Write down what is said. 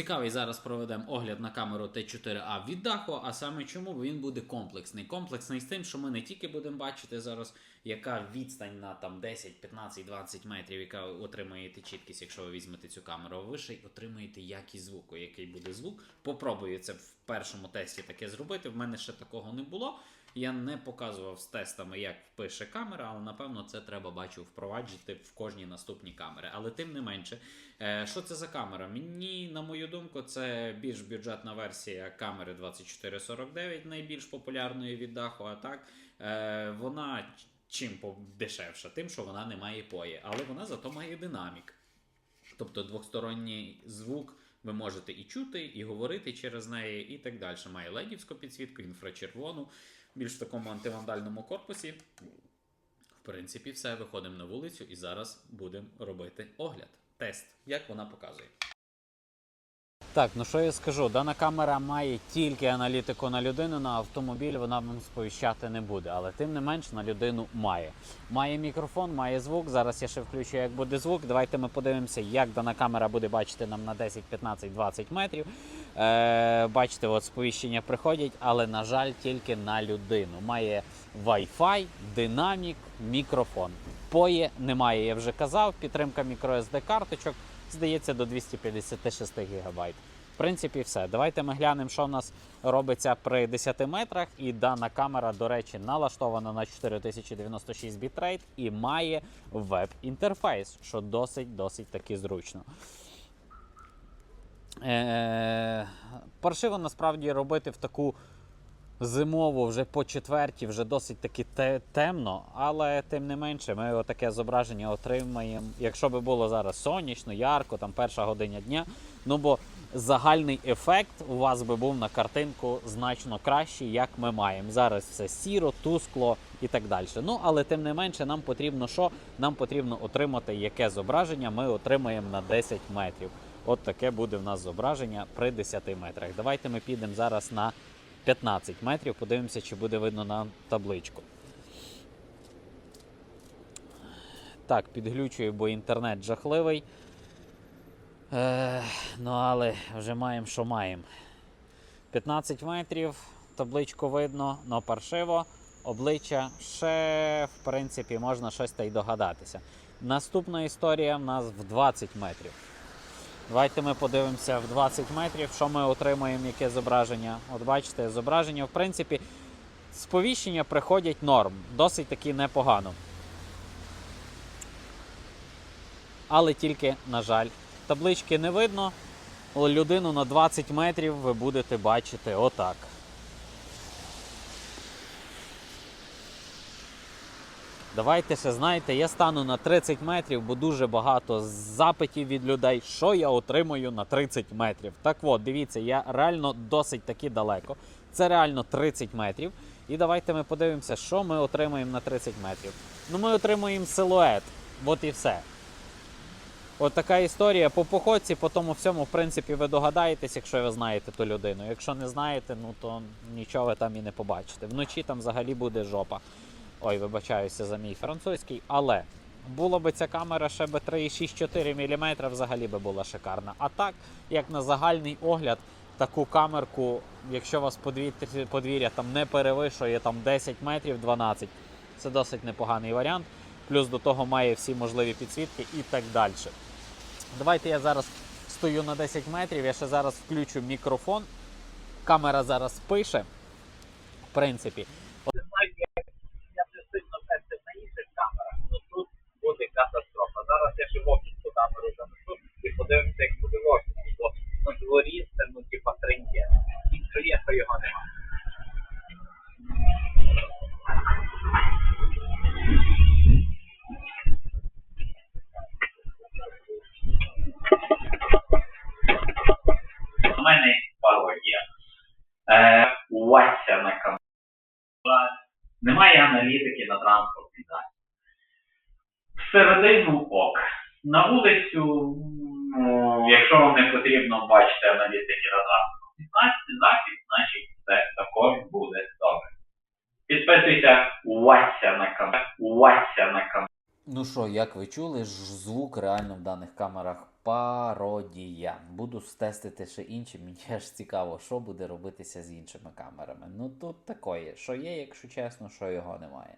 Цікавий, зараз проведемо огляд на камеру Т4А від даху, а саме чому він буде комплексний. Комплексний з тим, що ми не тільки будемо бачити зараз, яка відстань на там 10, 15, 20 метрів, яка отримаєте чіткість, якщо ви візьмете цю камеру, а ви ще й отримаєте якість звуку, який буде звук. Попробую це в першому тесті таке зробити. В мене ще такого не було. Я не показував з тестами, як пише камера, але напевно це треба бачу впроваджувати в кожній наступній камері. Але тим не менше, е, що це за камера? Мені, на мою думку, це більш бюджетна версія камери 2449, найбільш популярної від даху. А так е, вона чим дешевша? Тим, що вона не має пої, але вона зато має динамік. Тобто двосторонній звук ви можете і чути, і говорити через неї, і так далі. Має ледівську підсвітку, інфрачервону, більш в такому антивандальному корпусі. В принципі, все. Виходимо на вулицю і зараз будемо робити огляд. Тест, як вона показує. Так, ну що я скажу, дана камера має тільки аналітику на людину, на автомобіль вона вам сповіщати не буде, але тим не менш на людину має. Має мікрофон, має звук. Зараз я ще включу, як буде звук. Давайте ми подивимося, як дана камера буде бачити нам на 10, 15, 20 метрів. Е, бачите, от сповіщення приходять, але, на жаль, тільки на людину. Має Wi-Fi, динамік, мікрофон. Поє немає, я вже казав. Підтримка microSD карточок здається, до 256 ГБ. В принципі, все. Давайте ми глянемо, що в нас робиться при 10 метрах. І дана камера, до речі, налаштована на 4096 бітрейт і має веб-інтерфейс, що досить-досить таки зручно. Е, паршиво насправді робити в таку зимову, вже по четвертій, вже досить таки те- темно, але тим не менше, ми отаке зображення отримаємо. Якщо би було зараз сонячно, ярко, там перша година дня. Ну бо загальний ефект у вас би був на картинку значно кращий, як ми маємо. Зараз все сіро, тускло і так далі. Ну але тим не менше, нам потрібно що? Нам потрібно отримати яке зображення ми отримаємо на 10 метрів. От таке буде в нас зображення при 10 метрах. Давайте ми підемо зараз на 15 метрів, подивимося, чи буде видно нам табличку. Так, підглючую, бо інтернет жахливий. Е, ну, але вже маємо, що маємо. 15 метрів, табличку видно, но паршиво. Обличчя ще, в принципі, можна щось та й догадатися. Наступна історія в нас в 20 метрів. Давайте ми подивимося в 20 метрів, що ми отримаємо, яке зображення. От бачите, зображення, в принципі, сповіщення приходять норм, досить таки непогано. Але тільки, на жаль, таблички не видно. Людину на 20 метрів ви будете бачити отак. Давайте ще знаєте, я стану на 30 метрів, бо дуже багато запитів від людей, що я отримую на 30 метрів. Так от, дивіться, я реально досить таки далеко. Це реально 30 метрів. І давайте ми подивимося, що ми отримаємо на 30 метрів. Ну, ми отримуємо силует. От і все. От така історія по походці, по тому всьому, в принципі, ви догадаєтесь, якщо ви знаєте ту людину. Якщо не знаєте, ну то нічого ви там і не побачите. Вночі там взагалі буде жопа. Ой, вибачаюся за мій французький, але була би ця камера ще би 3,64 мм, взагалі би була шикарна. А так, як на загальний огляд, таку камерку, якщо вас подвір'я, там не перевищує там 10 метрів 12, це досить непоганий варіант. Плюс до того має всі можливі підсвітки і так далі. Давайте я зараз стою на 10 метрів, я ще зараз включу мікрофон. Камера зараз пише. В принципі, Немає аналітики на транспортній засіб. Всередину ок. На вулицю, ну, якщо вам не потрібно бачити аналітики на транспортній засіб, засіб, значить це також буде добре. Підписуйся Вася на канал. Вася на канал. Ну що, як ви чули, ж звук реально в даних камерах пародія. Буду тестити ще інші, мені аж цікаво, що буде робитися з іншими камерами. Ну тут такое, що є, якщо чесно, що його немає.